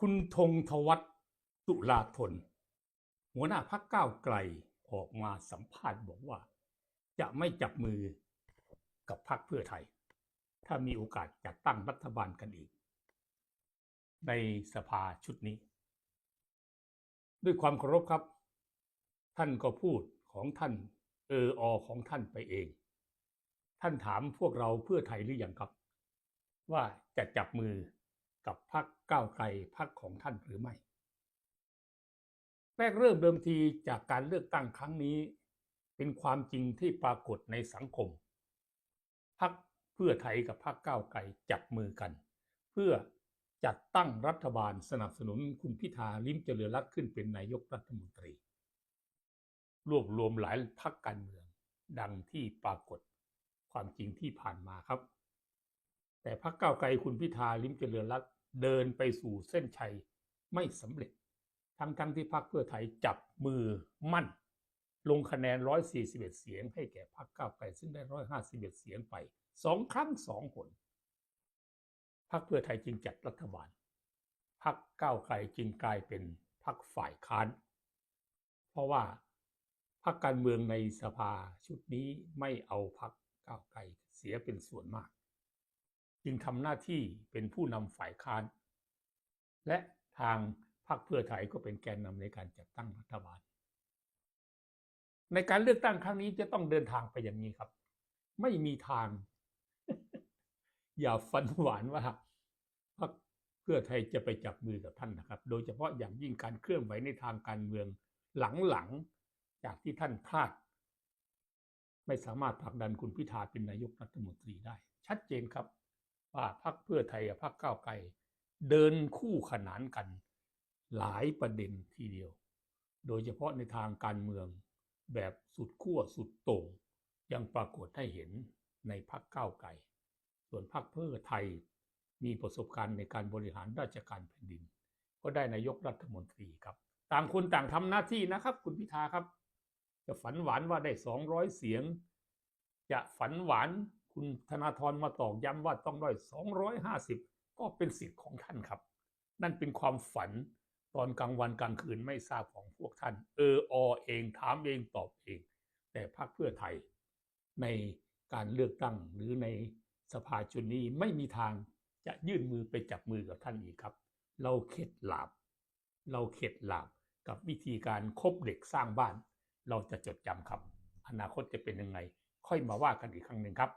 คุณธงทวัฒน์ตุลาธน หัวหน้าพักก้าวไกลออกมาสัมภาษณ์บอกว่า จะไม่จับมือกับพักเพื่อไทย ถ้ามีโอกาสจัดตั้งรัฐบาลกันอีก ในสภาชุดนี้ ด้วยความเคารพครับ ท่านก็พูดของท่านเอออของท่านไปเอง ท่านถามพวกเราเพื่อไทยหรือยังครับ ว่าจะจับมือ กับพรรคก้าวไกลพรรคของท่านหรือไม่ แรกเริ่มเดิมทีจากการเลือกตั้งครั้งนี้ เป็นความจริงที่ปรากฏในสังคมพรรคเพื่อไทยกับพรรคก้าวไกลจับมือกัน เพื่อจัดตั้งรัฐบาลสนับสนุนคุณพิธาลิ้มเจริญรัตน์ขึ้นเป็นนายกรัฐมนตรี รวบรวมหลายพรรคการเมือง ดังที่ปรากฏความจริงที่ผ่านมาครับ แต่พรรคก้าวไกลคุณพิธาลิมเจริญรัตเดินไปสู่เส้นชัยไม่สำเร็จ ทั้งทั้งที่พรรคเพื่อไทยจับมือมั่น ลงคะแนน 141 เสียงให้แก่พรรคก้าวไกลซึ่งได้ 151 เสียงไปสองครั้งสองหนพรรคเพื่อไทยจึงจัดรัฐบาลพรรคก้าวไกลจึงกลายเป็นพรรคฝ่ายค้าน เพราะว่าพรรคการเมืองในสภาชุดนี้ไม่เอาพรรคก้าวไกลเสียเป็นส่วนมาก จึงทำหน้าที่เป็นผู้นำฝ่ายค้าน และทางพรรคเพื่อไทยก็เป็นแกนนำในการจัดตั้งรัฐบาล ในการเลือกตั้งครั้งนี้จะต้องเดินทางไปอย่างนี้ครับ ไม่มีทาง อย่าฝันหวานว่าพรรคเพื่อไทยจะไปจับมือกับท่านนะครับ โดยเฉพาะอย่างยิ่งการเคลื่อนไหวในทางการเมืองหลังๆจากที่ท่านพลาด ไม่สามารถผลักดันคุณพิธาเป็นนายกรัฐมนตรีได้ ชัดเจนครับ ว่าพรรคเพื่อไทยกับพรรคก้าวไกลเดินคู่ขนานกัน หลายประเด็นทีเดียว โดยเฉพาะในทางการเมืองแบบสุดขั้วสุดโต่งยังปรากฏให้เห็นในพรรคก้าวไกล ส่วนพรรคเพื่อไทยมีประสบการณ์ในการบริหารราชการแผ่นดิน ก็ได้นายกรัฐมนตรีครับ ต่างคนต่างทำหน้าที่นะครับ คุณพิธาครับ จะฝันหวานว่าได้ 200 เสียง จะฝันหวาน คุณธนาธรมาตอกย้ำว่าต้องได้250 ก็เป็นสิทธิ์ของท่านครับ นั่นเป็นความฝันตอนกลางวันกลางคืนไม่ทราบของพวกท่าน เอออเองถามเองตอบเอง แต่พรรคเพื่อไทย ในการเลือกตั้งหรือในสภาชุดนี้ไม่มีทางจะยื่นมือไปจับมือกับท่านอีกครับ เราเข็ดหลาบ เราเข็ดหลาบกับวิธีการคบเด็กสร้างบ้าน เราจะจดจำครับ อนาคตจะเป็นยังไง ค่อยมาว่ากันอีกครั้งหนึ่งครับ